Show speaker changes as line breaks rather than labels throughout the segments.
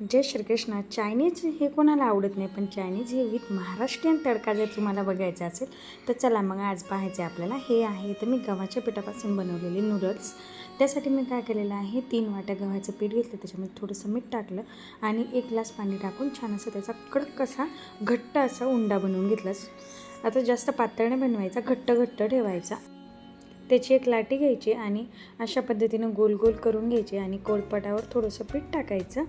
जय Shrikrishna. Chinese हे कोणाला आवडत नाही पण चायनीज हे विथ महाराष्ट्रीयन तडका जर तुम्हाला बघायचा असेल तर चला मग आज पाहायचे आपल्याला. हे आहे तर मी गव्हाच्या पिठापासून बनवलेले नूडल्स त्यासाठी मी काय केलेलं आहे तीन वाट्या गव्हाचं पीठ घेतलं त्याच्यामध्ये थोडंसं मीठ टाकलं आणि एक ग्लास पाणी टाकून छान असं त्याचा कडक असा घट्ट असा उंडा बनवून घेतला. आता जास्त पातळ नाही बनवायचा घट्ट घट्ट ठेवायचा. त्याची एक लाटी घ्यायची आणि अशा पद्धतीनं गोल गोल करून घ्यायची आणि कोळपटावर थोडंसं पीठ टाकायचं.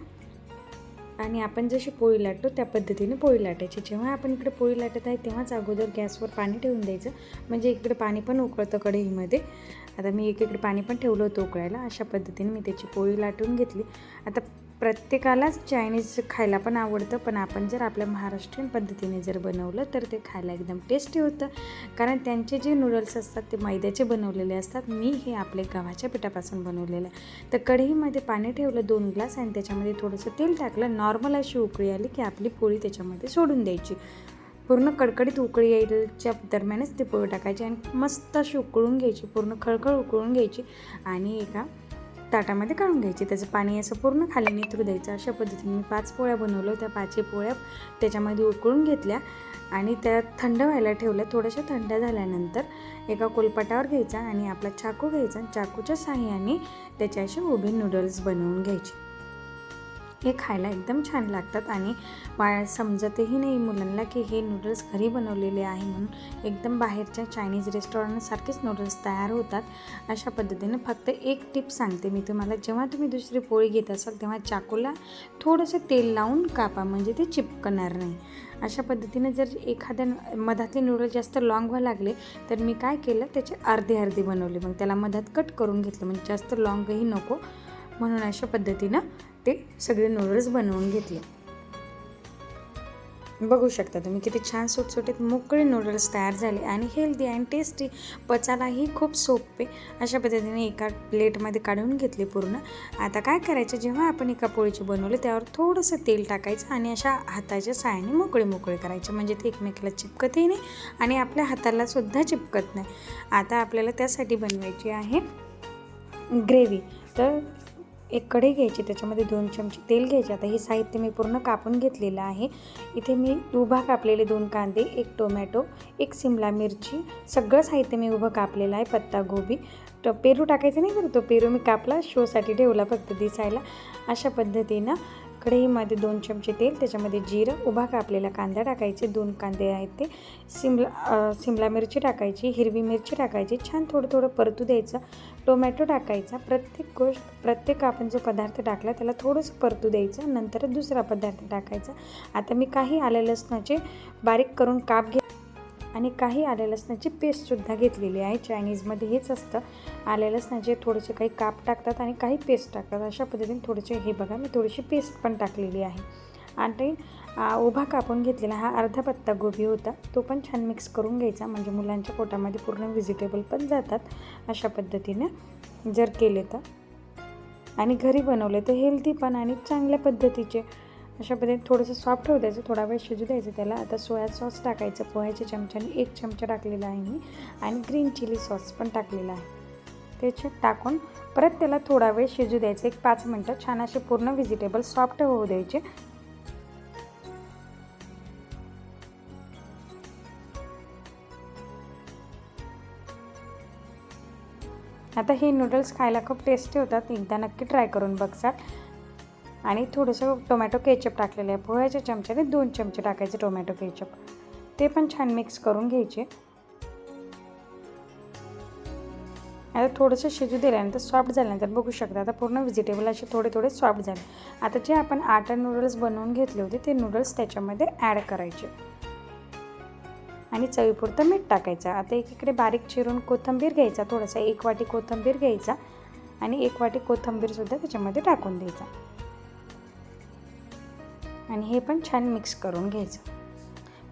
आणि आपण जशी पोळी लाटतो त्या पद्धतीने पोळी लाटायची. जेव्हा आपण इकडे पोळी लाटत आहे तेव्हाच अगोदर गॅसवर पाणी ठेवून द्यायचं. म्हणजे इकडे पाणी पण उकळतं कढईमध्ये. आता मी एकीकडे पाणी पण ठेवलं होतं उकळायला. अशा पद्धतीने मी त्याची पोळी लाटून घेतली. आता प्रत्येकालाच चायनीज खायला पण आवडतं पण आपण जर आपल्या महाराष्ट्रीयन पद्धतीने जर बनवलं तर ते खायला एकदम टेस्टी होतं. कारण त्यांचे जे नूडल्स असतात ते मैद्याचे बनवलेले असतात. मी हे आपले गव्हाच्या पिठापासून बनवलेलं. आहे तर कढईमध्ये पाणी ठेवलं दोन ग्लास आणि त्याच्यामध्ये थोडंसं तेल टाकलं. नॉर्मल अशी उकळी आली की आपली पोळी त्याच्यामध्ये सोडून द्यायची. पूर्ण कडकडीत उकळी यायच्या दरम्यानच ती पोळी टाकायची आणि मस्त अशी उकळून घ्यायची पूर्ण खळखळ उकळून घ्यायची. आणि एका ताटामध्ये काढून घ्यायची. त्याचं पाणी असं पूर्ण खाली निथरू द्यायचं. अशा पद्धतीने मी पाच पोळ्या बनवल्या त्या पाचही पोळ्या त्याच्यामध्ये उकळून घेतल्या आणि त्या थंड व्हायला ठेवल्या. थोड्याशा थंड झाल्यानंतर एका कोलपाटावर घ्यायचा आणि आपला चाकू घ्यायचा. चाकूच्या साह्याने त्याच्या असे उभे नूडल्स बनवून घ्यायचे. हे खायला एकदम छान लागतात आणि वा समजतही नाही मुलांना की हे नूडल्स घरी बनवलेले आहे म्हणून एकदम बाहेरच्या चायनीज रेस्टॉरंटसारखेच नूडल्स तयार होतात. अशा पद्धतीने फक्त एक टिप सांगते मी तुम्हाला. जेव्हा तुम्ही दुसरी पोळी घेत असाल तेव्हा चाकूला थोडंसं तेल लावून कापा म्हणजे ते चिपकणार नाही. अशा पद्धतीने जर एखाद्या मधातले नूडल्स जास्त लाँग व्हायला लागले तर मी काय केलं त्याचे अर्धे अर्धे बनवले. मग त्याला मधात कट करून घेतलं म्हणजे जास्त लाँगही नको. म्हणून अशा पद्धतीनं ते सगळे नूडल्स बनवून घेतले. बघू शकता तुम्ही किती छान सुटसुटीत मोकळे नूडल्स तयार झाले आणि हेल्दी अँड टेस्टी पचायलाही खूप सोपे. अशा पद्धतीने एका प्लेटमध्ये काढून घेतले पूर्ण. आता काय करायचं? जेव्हा आपण एका पोळीचे बनवले त्यावर थोडंसं तेल टाकायचं आणि अशा हाताच्या सायाने मोकळे मोकळे करायचे. म्हणजे ते एकमेकाला चिपकतही नाही आणि आपल्या हातालासुद्धा चिपकत नाही. आता आपल्याला त्यासाठी बनवायची आहे ग्रेव्ही तर एक कढई घ्यायची त्याच्यामध्ये दोन चमचे तेल घ्यायचे. आता हे साहित्य मी पूर्ण कापून घेतलेलं आहे. इथे मी उभा कापलेले दोन कांदे एक टोमॅटो एक सिमला मिरची सगळं साहित्य मी उभं कापलेलं आहे पत्ता गोबी. पेरू टाकायचं नाही तर तो पेरू मी कापला शोसाठी ठेवला फक्त दिसायला. अशा पद्धतीनं कढईमध्ये दोन चमचे तेल त्याच्यामध्ये जिरं उभा कापलेला कांदा टाकायचे दोन कांदे आहेत ते. सिमला सिमला मिरची टाकायची हिरवी मिरची टाकायची छान थोडं थोडं परतू द्यायचं. टोमॅटो टाकायचा प्रत्येक गोष्ट प्रत्येक आपण जो पदार्थ टाकला त्याला थोडंसं परतू द्यायचं नंतर दुसरा पदार्थ टाकायचा. आता मी काही आले लसणाचे बारीक करून काप घे आणि काही आल्या लसणाची पेस्टसुद्धा घेतलेली आहे. चायनीजमध्ये हेच असतं. आल्या लसणाचे थोडेसे काही काप टाकतात आणि काही पेस्ट टाकतात. अशा पद्धतीने थोडेसे हे बघा मी थोडीशी पेस्ट पण टाकलेली आहे. आणि उभा कापून घेतलेला हा अर्धा पत्ता गोबी होता. तो पण छान मिक्स करून घ्यायचा. म्हणजे मुलांच्या पोटामध्ये पूर्ण व्हेजिटेबल पण जातात. अशा पद्धतीने जर केले तर. आणि घरी बनवले तर हेल्दी पण आणि चांगल्या पद्धतीचे. अशा पद्धतीने थोडंसं सॉफ्ट होऊ द्यायचं थोडा वेळ शिजू द्यायचं त्याला. आता सोया सॉस टाकायचं पोह्याच्या चमच्याने एक चमचा टाकलेला आहे मी. आणि ग्रीन चिली सॉस पण टाकलेला आहे. त्याच्यात टाकून परत त्याला थोडा वेळ शिजू द्यायचं. एक पाच मिनटं छान असे पूर्ण व्हेजिटेबल सॉफ्ट होऊ द्यायचे. आता हे नूडल्स खायला खूप टेस्टी होतात. एकदा नक्की ट्राय करून बघसाल. आणि थोडंसं टोमॅटो केचप टाकलेलं आहे. पोह्याच्या चमच्याने दोन चमचे टाकायचे टोमॅटो केचप. ते पण छान मिक्स करून घ्यायचे. आता थोडंसं शिजू दिल्यानंतर सॉफ्ट झाल्यानंतर बघू शकता आता पूर्ण व्हेजिटेबल असे थोडे थोडे सॉफ्ट झाले. आता जे आपण आटा नूडल्स बनवून घेतले होते ते नूडल्स त्याच्यामध्ये ॲड करायचे. आणि चवीपुरतं मीठ टाकायचं. आता एकीकडे बारीक चिरून कोथिंबीर घ्यायचा थोडासा एक वाटी कोथिंबीर घ्यायचा आणि एक वाटी कोथिंबीरसुद्धा त्याच्यामध्ये टाकून द्यायचा. आणि हे पण छान मिक्स करून घ्यायचं.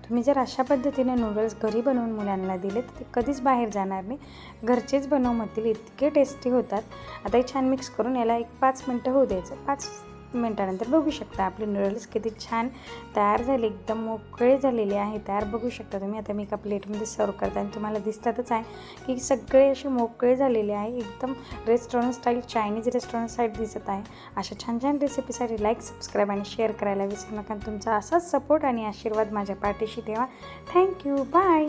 तुम्ही जर अशा पद्धतीने नूडल्स घरी बनवून मुलांना दिले तर ते कधीच बाहेर जाणार नाही. घरचेच बनव म्हणतील इतके टेस्टी होतात. आता हे छान मिक्स करून याला एक पाच मिनटं होऊ द्यायचं. पाच मिनटानंतर बघू शकता. आपले नूडल्स किती छान तयार झाले एकदम मोकळे झालेले आहे. तयार बघू शकता तुम्ही. आता मी एका प्लेटमध्ये सर्व करता आणि तुम्हाला दिसतातच आहे की सगळे असे मोकळे झालेले आहे. एकदम restaurant style Chinese restaurant style दिसत आहे. अशा छान छान रेसिपीसाठी लाईक सबस्क्राईब आणि शेअर करायला विसरू नका. तुमचा असाच सपोर्ट आणि आशीर्वाद माझ्या पाठीशी ठेवा. Thank you bye